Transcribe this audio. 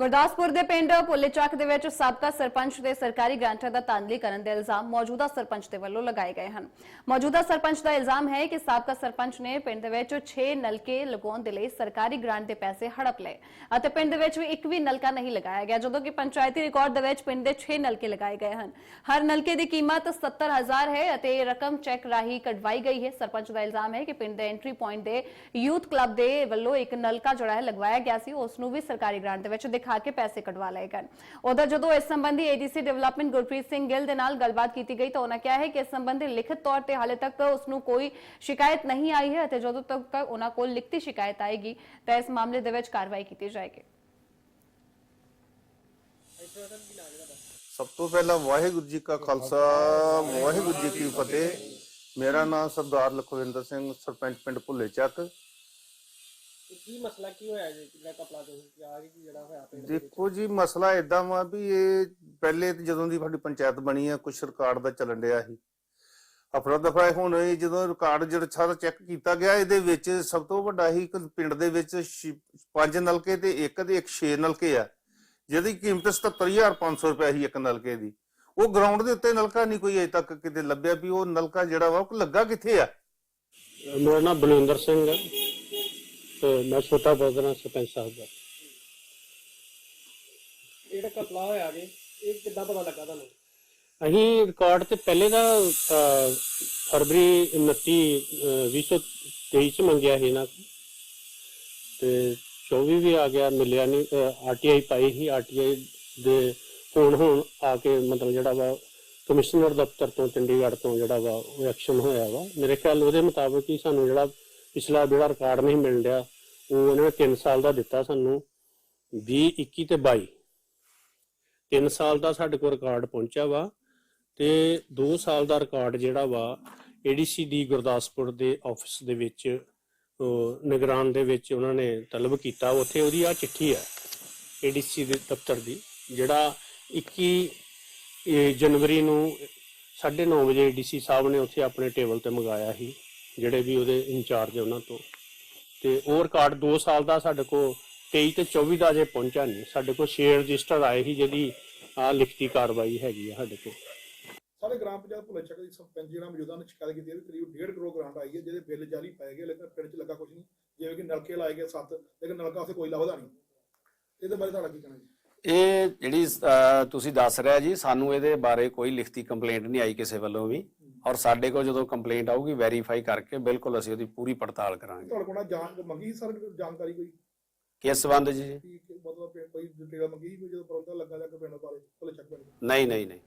ਗੁਰਦਾਸਪੁਰ ਦੇ ਪਿੰਡ ਪੁੱਲੇਚੱਕ ਦੇ ਵਿੱਚ ਸਾਬਕਾ ਸਰਪੰਚ ਦੇ ਸਰਕਾਰੀ ਗ੍ਰਾਂਟਾਂ ਦਾ ਤਾਂਦਲੀ ਕਰਨ ਦੇ ਇਲਜ਼ਾਮ ਮੌਜੂਦਾ ਸਰਪੰਚ ਦੇ ਵੱਲੋਂ ਲਗਾਏ ਗਏ ਹਨ। ਮੌਜੂਦਾ ਸਰਪੰਚ ਦਾ ਇਲਜ਼ਾਮ ਹੈ ਕਿ ਸਾਬਕਾ ਸਰਪੰਚ ਨੇ ਪਿੰਡ ਦੇ ਵਿੱਚ 6 ਨਲਕੇ ਲਗਾਉਣ ਦੇ ਲਈ ਸਰਕਾਰੀ ਗ੍ਰਾਂਟ ਦੇ ਪੈਸੇ ਹੜਪ ਲਏ ਅਤੇ ਪਿੰਡ ਦੇ ਵਿੱਚ ਵੀ ਇੱਕ ਵੀ ਨਲਕਾ ਨਹੀਂ ਲਗਾਇਆ ਗਿਆ, ਜਦੋਂ ਕਿ ਪੰਚਾਇਤੀ ਰਿਕਾਰਡ ਦੇ ਵਿੱਚ ਪਿੰਡ ਦੇ 6 ਨਲਕੇ ਲਗਾਏ ਗਏ ਹਨ। ਹਰ ਨਲਕੇ ਦੀ ਕੀਮਤ 70000 ਹੈ ਅਤੇ ਰਕਮ ਚੈੱਕ ਰਾਹੀਂ ਕਢਵਾਈ ਗਈ ਹੈ। ਸਰਪੰਚ ਦਾ ਇਲਜ਼ਾਮ ਹੈ ਕਿ ਪਿੰਡ ਦੇ ਐਂਟਰੀ ਪੁਆਇੰਟ ਦੇ ਯੂਥ ਕਲੱਬ ਦੇ ਵੱਲੋਂ ਇੱਕ ਨਲਕਾ ਜਿਹੜਾ ਹੈ ਲਗਵਾਇਆ ਗਿਆ ਸੀ, ਉਸ ਨੂੰ ਵੀ ਸਰਕਾਰੀ ਗ੍ਰਾਂਟ ਦੇ ਵਿੱਚ ਦਿਖਾ ਕੇ ਪੈਸੇ ਕਢਵਾ ਲਏ ਗਏ। ਉਧਰ ਜਦੋਂ ਇਸ ਸੰਬੰਧੀ ਏਡੀਸੀ ਡਿਵੈਲਪਮੈਂਟ ਗੁਰਪ੍ਰੀਤ ਸਿੰਘ ਗਿੱਲ ਦੇ ਨਾਲ ਗੱਲਬਾਤ ਕੀਤੀ ਗਈ ਤਾਂ ਉਹਨਾਂ ਕਿਹਾ ਹੈ ਕਿ ਇਸ ਸੰਬੰਧੀ ਲਿਖਤ ਤੌਰ ਤੇ ਹਾਲੇ ਤੱਕ ਉਸ ਨੂੰ ਕੋਈ ਸ਼ਿਕਾਇਤ ਨਹੀਂ ਆਈ ਹੈ ਅਤੇ ਜਦੋਂ ਤੱਕ ਉਹਨਾਂ ਕੋਲ ਲਿਖਤੀ ਸ਼ਿਕਾਇਤ ਆਏਗੀ ਤਾਂ ਇਸ ਮਾਮਲੇ ਦੇ ਵਿੱਚ ਕਾਰਵਾਈ ਕੀਤੀ ਜਾਏਗੀ। ਸਭ ਤੋਂ ਪਹਿਲਾਂ ਵਾਹਿਗੁਰੂ ਜੀ ਕਾ ਖਾਲਸਾ, ਵਾਹਿਗੁਰੂ ਜੀ ਕੀ ਫਤਿਹ। ਮੇਰਾ ਨਾਮ ਸਰਦਾਰ ਲਖਵਿੰਦਰ ਸਿੰਘ, ਸਰਪੰਚ ਪਿੰਡ ਭੁੱਲੇ ਚੱਕ ਤੇ ਕੀ ਮਸਲਾ ਕੀ ਹੋਇਆ ਜੀ? ਜਿਹੜਾ ਕਪੜਾ ਤੁਸੀਂ ਕਿਹਾ ਕਿ ਜਿਹੜਾ ਹੋਇਆ ਪਿੰਡ ਦੇ ਵਿੱਚ? ਦੇਖੋ ਜੀ ਮਸਲਾ ਇਦਾਂ ਵਾ ਵੀ ਇਹ ਪਹਿਲੇ ਤੇ ਜਦੋਂ ਦੀ ਸਾਡੀ ਪੰਚਾਇਤ ਬਣੀ ਆ ਕੁਛ ਰਿਕਾਰਡ ਦਾ ਚੱਲਣ ਡਿਆ ਸੀ। ਅਫਰਾ ਦਫਰਾ ਹੁਣ ਇਹ ਜਦੋਂ ਰਿਕਾਰਡ ਜਿਹੜਾ ਸਾਰਾ ਚੈੱਕ ਕੀਤਾ ਗਿਆ ਇਹਦੇ ਵਿੱਚ ਸਭ ਤੋਂ ਵੱਡਾ ਹੀ ਇੱਕ ਪਿੰਡ ਦੇ ਵਿੱਚ ਛੇ- ਪੰਜ ਨਲਕੇ ਤੇ ਇੱਕ ਦੇ ਇੱਕ ਛੇ ਨਲਕੇ ਆ। ਜਿਹਦੀ ਕੀਮਤ 77500 ਰੁਪਏ ਸੀ ਇੱਕ ਨਲਕੇ ਦੀ। ਉਹ ਗਰਾਊਂਡ ਦੇ ਉੱਤੇ ਨਲਕਾ ਨਹੀਂ ਕੋਈ ਅਜੇ ਤੱਕ ਕਿਤੇ ਲੱਭਿਆ ਵੀ ਉਹ ਨਲਕਾ ਜਿਹੜਾ ਵਾ ਉਹ ਲੱਗਾ ਕਿੱਥੇ ਆ? ਮੇਰਾ ਨਾਮ ਬਲਵਿੰਦਰ ਸਿੰਘ ਹੈ। ਮੈਂ ਛੋਟਾ ਹਾਂ ਸਰਪੰਚ ਸਾਹਿਬ ਦਾ। ਜਿਹੜਾ ਕਪੜਾ ਹੋਇਆ ਜੀ ਇਹ ਕਿੱਦਾਂ ਪਤਾ ਲੱਗਾ ਤੁਹਾਨੂੰ? ਅਸੀਂ ਰਿਕਾਰਡ ਤੇ ਪਹਿਲੇ ਦਾ ਅਹ, ਫਰਵਰੀ 29 ਅਹ, 2023 ਚ ਮੰਗਿਆ ਸੀ ਨਾ ਤੇ 24 ਵੀ ਆ ਗਿਆ ਮਿਲਿਆ ਨਹੀਂ ਆਰਟੀਆਈ ਪਾਈ ਸੀ। ਆਰਟੀਆਈ ਦੇ ਹੁਣ ਹੁਣ ਆ ਕੇ ਮਤਲਬ ਜਿਹੜਾ ਵਾ ਕਮਿਸ਼ਨਰ ਦਫ਼ਤਰ ਤੋਂ ਚੰਡੀਗੜ੍ਹ ਤੋਂ ਜਿਹੜਾ ਵਾ ਉਹ ਐਕਸ਼ਨ ਹੋਇਆ ਵਾ। ਮੇਰੇ ਖਿਆਲ ਉਹਦੇ ਮੁਤਾਬਕ ਹੀ ਸਾਨੂੰ ਜਿਹੜਾ ਪਿਛਲਾ ਜਿਹੜਾ ਰਿਕਾਰਡ ਨਹੀਂ ਮਿਲ ਰਿਹਾ ਉਹ ਉਹਨਾਂ ਨੇ 3 ਸਾਲ ਦਾ ਦਿੱਤਾ ਸਾਨੂੰ 20 21 ਤੇ 22 3 ਸਾਲ ਦਾ ਸਾਡੇ ਕੋਲ ਰਿਕਾਰਡ ਪਹੁੰਚਿਆ ਵਾ ਤੇ 2 ਸਾਲ ਦਾ ਰਿਕਾਰਡ ਜਿਹੜਾ ਵਾ ਏਡੀਸੀ ਦੀ ਗੁਰਦਾਸਪੁਰ ਦੇ ਆਫਿਸ ਦੇ ਵਿੱਚ ਨਿਗਰਾਨ ਦੇ ਵਿੱਚ ਉਹਨਾਂ ਨੇ ਤਲਬ ਕੀਤਾ। ਉੱਥੇ ਉਹਦੀ ਆ ਚਿੱਠੀ ਹੈ ਏਡੀਸੀ ਦੇ ਦਫ਼ਤਰ ਦੀ, ਜਿਹੜਾ 21 ਜਨਵਰੀ ਨੂੰ 9:30 ਵਜੇ ਏਡੀਸੀ ਸਾਹਿਬ ਨੇ ਉੱਥੇ ਆਪਣੇ ਟੇਬਲ ਤੇ ਮੰਗਾਇਆ ਸੀ। ਜਿਹੜੇ ਵੀ ਉਹਦੇ ਇੰਚਾਰਜ ਉਹਨਾਂ ਤੋਂ। ਤੇ ਉਹ ਰਿਕਾਰਡ 2 ਸਾਲ ਦਾ ਸਾਡੇ ਕੋਲ 23 ਤੇ 24 ਦਾ ਜੇ ਪਹੁੰਚਾ ਨਹੀਂ। ਸਾਡੇ ਕੋਲ 6 ਰਜਿਸਟਰ ਆਏ ਸੀ ਜਿਹਦੀ ਆ ਲਿਖਤੀ ਕਾਰਵਾਈ ਹੈਗੀ ਆ ਸਾਡੇ ਕੋਲ। ਸਾਡੇ ਗ੍ਰਾਮ ਪੰਚਾਇਤ ਭੁੱਲੇ ਚੱਕ ਦੀ ਸਰਪੰਚ ਜਿਹੜਾ ਮੌਜੂਦਾ ਨੇ ਸ਼ਿਕਾਇਤ ਕੀਤੀ ਹੈ ਵੀ ਕਰੀਬ 1.5 ਕਰੋੜ ਗ੍ਰਾਂਟ ਆਈ ਹੈ ਜਿਹਦੇ ਬਿੱਲ ਜਾਲੀ ਪਾਏ ਗਏ ਲੇਕਿਨ ਪਿੰਡ 'ਚ ਲੱਗਾ ਕੁਝ ਨਹੀਂ। ਜਿਵੇਂ ਕਿ ਨਲਕੇ ਲਾਏ ਗਏ ਸੱਤ ਲੇਕਿਨ ਨਲਕਾ ਉੱਥੇ ਕੋਈ ਲੱਭਦਾ ਨਹੀਂ। ਇਹਦੇ ਬਾਰੇ ਤੁਹਾਡਾ ਕੀ ਕਹਿਣਾ ਜੀ? ਇਹ ਜਿਹੜੀ ਤੁਸੀਂ ਦੱਸ ਰਿਹਾ ਜੀ ਸਾਨੂੰ ਇਹਦੇ ਬਾਰੇ ਕੋਈ ਲਿਖਤੀ ਕੰਪਲੇਂਟ ਨਹੀਂ ਆਈ ਕਿਸੇ ਵੱਲੋਂ ਵੀ। ਔਰ ਸਾਡੇ ਕੋਲ ਜਦੋਂ ਕੰਪਲੇਂਟ ਆਊਗੀ ਵੈਰੀਫਾਈ ਕਰਕੇ ਬਿਲਕੁਲ ਅਸੀਂ ਉਹਦੀ ਪੂਰੀ ਪੜਤਾਲ ਕਰਾਂਗੇ। ਤੁਹਾਡੇ ਕੋਲ ਜਾਣ ਮੰਗੀ ਸਰ ਜਾਣਕਾਰੀ ਕੋਈ? ਕਿਸ ਸੰਬੰਧ 'ਚ ਜੀ? ਕਿ ਮਤਲਬ ਕੋਈ ਡਿਟੇਲ ਮੰਗੀ ਕੋਈ ਜਦੋਂ ਪ੍ਰਬੰਧਕ ਲੱਗਾ ਜਾਂ ਕਿ ਪਿੰਡ ਬਾਰੇ ਭੁੱਲੇ ਚੱਕ ਨਹੀਂ ਨਹੀਂ ਨਹੀਂ